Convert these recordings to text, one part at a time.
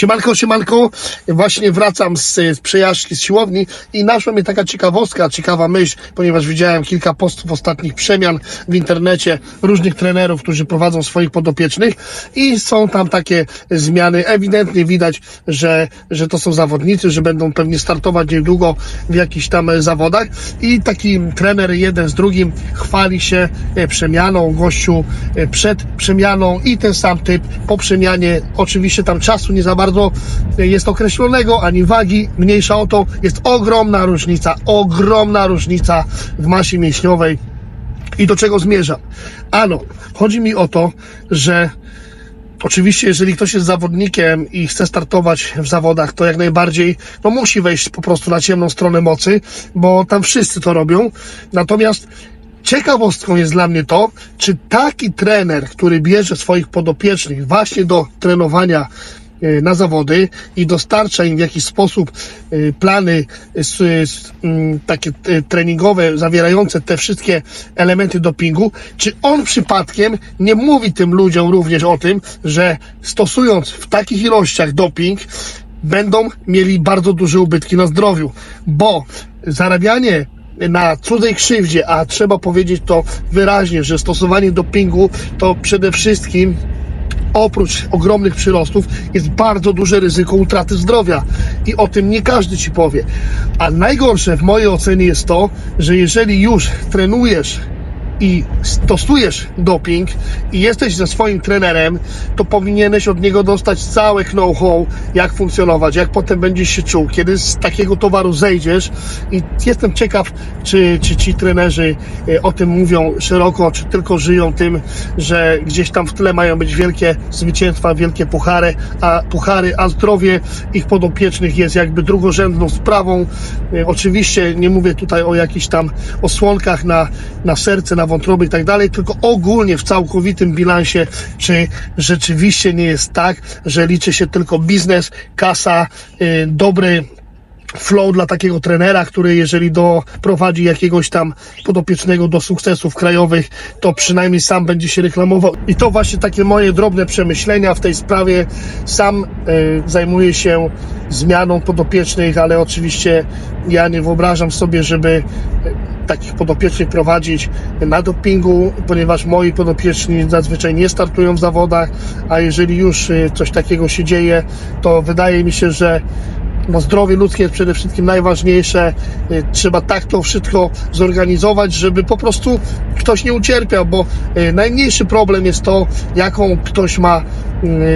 Siemanko, siemanko, właśnie wracam z, z przejażdżki z siłowni i naszła mnie taka ciekawostka, ciekawa myśl, ponieważ widziałem kilka postów ostatnich przemian w internecie różnych trenerów, którzy prowadzą swoich podopiecznych i są tam takie zmiany. Ewidentnie widać, że, że to są zawodnicy, że będą pewnie startować niedługo w jakichś tam zawodach i taki trener jeden z drugim chwali się e, przemianą, gościu e, przed przemianą i ten sam typ po przemianie. Oczywiście tam czasu nie za bardzo jest określonego, ani wagi, mniejsza o to. Jest ogromna różnica, ogromna różnica w masie mięśniowej. I do czego zmierzam? Ano, chodzi mi o to, że Oczywiście, jeżeli ktoś jest zawodnikiem i chce startować w zawodach, to jak najbardziej no, musi wejść po prostu na ciemną stronę mocy, bo tam wszyscy to robią. Natomiast ciekawostką jest dla mnie to, czy taki trener, który bierze swoich podopiecznych właśnie do trenowania na zawody i dostarcza im w jakiś sposób e, plany e, takie e, treningowe, zawierające te wszystkie elementy dopingu, czy on przypadkiem nie mówi tym ludziom również o tym, że stosując w takich ilościach doping, będą mieli bardzo duże ubytki na zdrowiu, bo zarabianie na cudzej krzywdzie, a trzeba powiedzieć to wyraźnie, że stosowanie dopingu to przede wszystkim oprócz ogromnych przyrostów jest bardzo duże ryzyko utraty zdrowia i o tym nie każdy ci powie. A najgorsze w mojej ocenie jest to, że jeżeli już trenujesz i stosujesz doping i jesteś ze swoim trenerem, to powinieneś od niego dostać całe know-how, jak funkcjonować, jak potem będziesz się czuł, kiedy z takiego towaru zejdziesz i jestem ciekaw, czy, czy ci trenerzy e, o tym mówią szeroko, czy tylko żyją tym, że gdzieś tam w tle mają być wielkie zwycięstwa, wielkie puchary, a puchary, a zdrowie ich podopiecznych jest jakby drugorzędną sprawą. E, Oczywiście nie mówię tutaj o jakichś tam osłonkach na, na serce, na wątroby i tak dalej, tylko ogólnie w całkowitym bilansie, czy rzeczywiście nie jest tak, że liczy się tylko biznes, kasa, y, dobry flow dla takiego trenera, który jeżeli doprowadzi jakiegoś tam podopiecznego do sukcesów krajowych, to przynajmniej sam będzie się reklamował. I to właśnie takie moje drobne przemyślenia w tej sprawie. Sam y, zajmuję się zmianą podopiecznych, ale oczywiście ja nie wyobrażam sobie, żeby takich podopiecznych prowadzić na dopingu, ponieważ moi podopieczni zazwyczaj nie startują w zawodach, a jeżeli już y, coś takiego się dzieje, to wydaje mi się, że no zdrowie ludzkie jest przede wszystkim najważniejsze. Y, Trzeba tak to wszystko zorganizować, żeby po prostu ktoś nie ucierpiał, bo y, najmniejszy problem jest to, jaką ktoś ma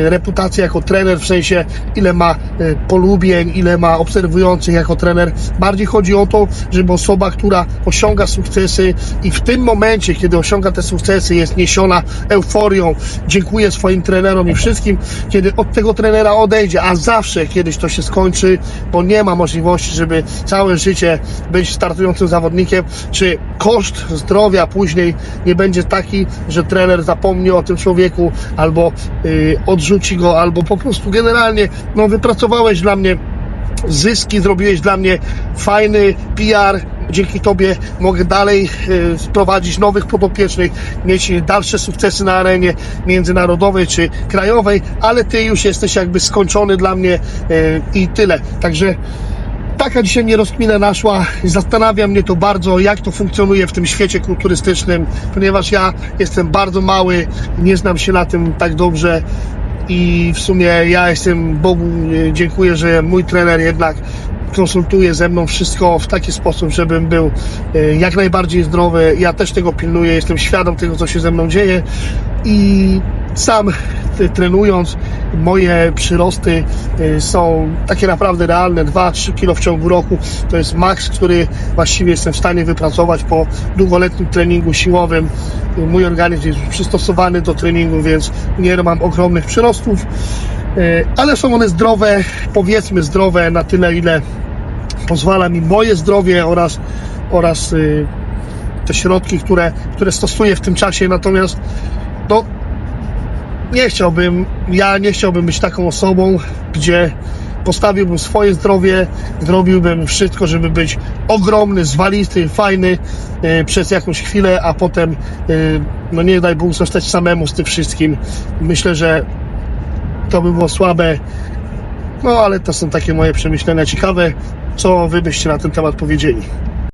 reputację jako trener, w sensie ile ma y, polubień, ile ma obserwujących jako trener. Bardziej chodzi o to, żeby osoba, która osiąga sukcesy i w tym momencie, kiedy osiąga te sukcesy, jest niesiona euforią, dziękuję swoim trenerom i wszystkim, kiedy od tego trenera odejdzie, a zawsze kiedyś to się skończy, bo nie ma możliwości, żeby całe życie być startującym zawodnikiem, czy koszt zdrowia później nie będzie taki, że trener zapomni o tym człowieku, albo y, odrzuci go, albo po prostu generalnie, no wypracowałeś dla mnie zyski, zrobiłeś dla mnie fajny PR. Dzięki Tobie mogę dalej e, sprowadzić nowych podopiecznych, mieć dalsze sukcesy na arenie międzynarodowej czy krajowej, ale Ty już jesteś jakby skończony dla mnie e, i tyle. Także taka dzisiaj mnie rozkmina naszła. Zastanawia mnie to bardzo, jak to funkcjonuje w tym świecie kulturystycznym, ponieważ ja jestem bardzo mały, nie znam się na tym tak dobrze i w sumie ja jestem Bogu e, dziękuję, że mój trener jednak konsultuje ze mną wszystko w taki sposób, żebym był e, jak najbardziej zdrowy. Ja też tego pilnuję, jestem świadom tego, co się ze mną dzieje i sam trenując, moje przyrosty e, są takie naprawdę realne, 2-3 kilo w ciągu roku. To jest maks, który właściwie jestem w stanie wypracować po długoletnim treningu siłowym. Mój organizm jest przystosowany do treningu, więc nie mam ogromnych przyrostów, e, ale są one zdrowe, powiedzmy zdrowe na tyle, ile pozwala mi moje zdrowie oraz, oraz y, te środki, które, które stosuję w tym czasie. Natomiast no, nie chciałbym, ja nie chciałbym być taką osobą, gdzie postawiłbym swoje zdrowie, zrobiłbym wszystko, żeby być ogromny, zwalisty, fajny y, przez jakąś chwilę, a potem, y, no nie daj Bóg, zostać samemu z tym wszystkim. Myślę, że to by było słabe No ale to są takie moje przemyślenia ciekawe. Co wy byście na ten temat powiedzieli?